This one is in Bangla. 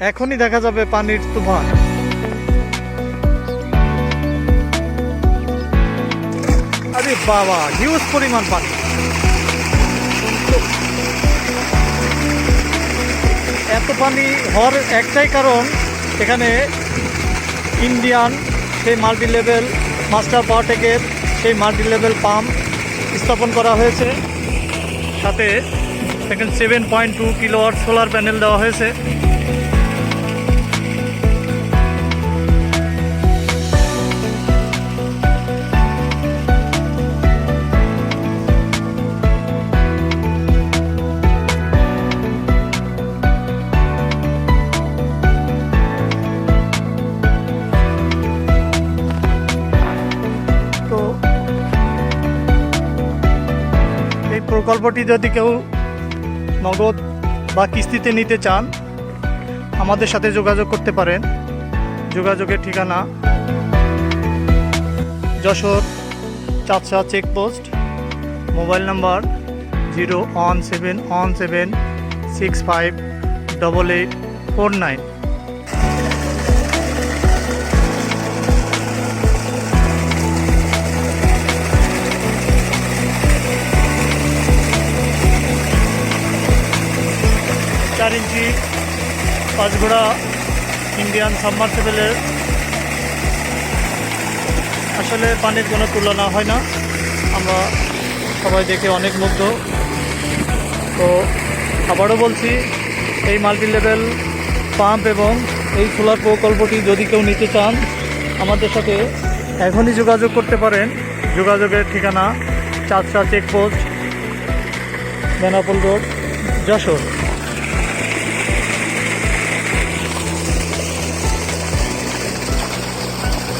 এখনই দেখা যাবে পানির তুফান। আরে বাবা হিউজ পরিমাণ পানি। এত পানি হওয়ার একটাই কারণ এখানে ইন্ডিয়ান, সেই মাল্টি লেভেল মাস্টার পাওয়ারটেকের সেই মাল্টি লেভেল পাম্প স্থাপন করা হয়েছে। সাথে এখানে seven point two kilowatt solar panel দেওয়া হয়েছে। প্রকল্পটি যদি কেউ নগদ বা কিস্তিতে নিতে চান, আমাদের সাথে যোগাযোগ করতে পারেন। যোগাযোগের ঠিকানা যশোর চাচা checkpost mobile number zero one seven one seven six five double eight four nine চার ইঞ্চি, পাঁচঘোড়া ইন্ডিয়ান সাবমার্সিবলের। আসলে পানির কোনো তুলনা হয় না। আমরা সবাই দেখে অনেক মুগ্ধ। তো আবারও বলছি, এই মাল্টি লেভেল পাম্প এবং এই সোলার প্রকল্পটি যদি কেউ নিতে চান, আমাদের সাথে এখনই যোগাযোগ করতে পারেন। যোগাযোগের ঠিকানা চারশা চেকপোস্ট, বেনাপোল রোড, যশোর।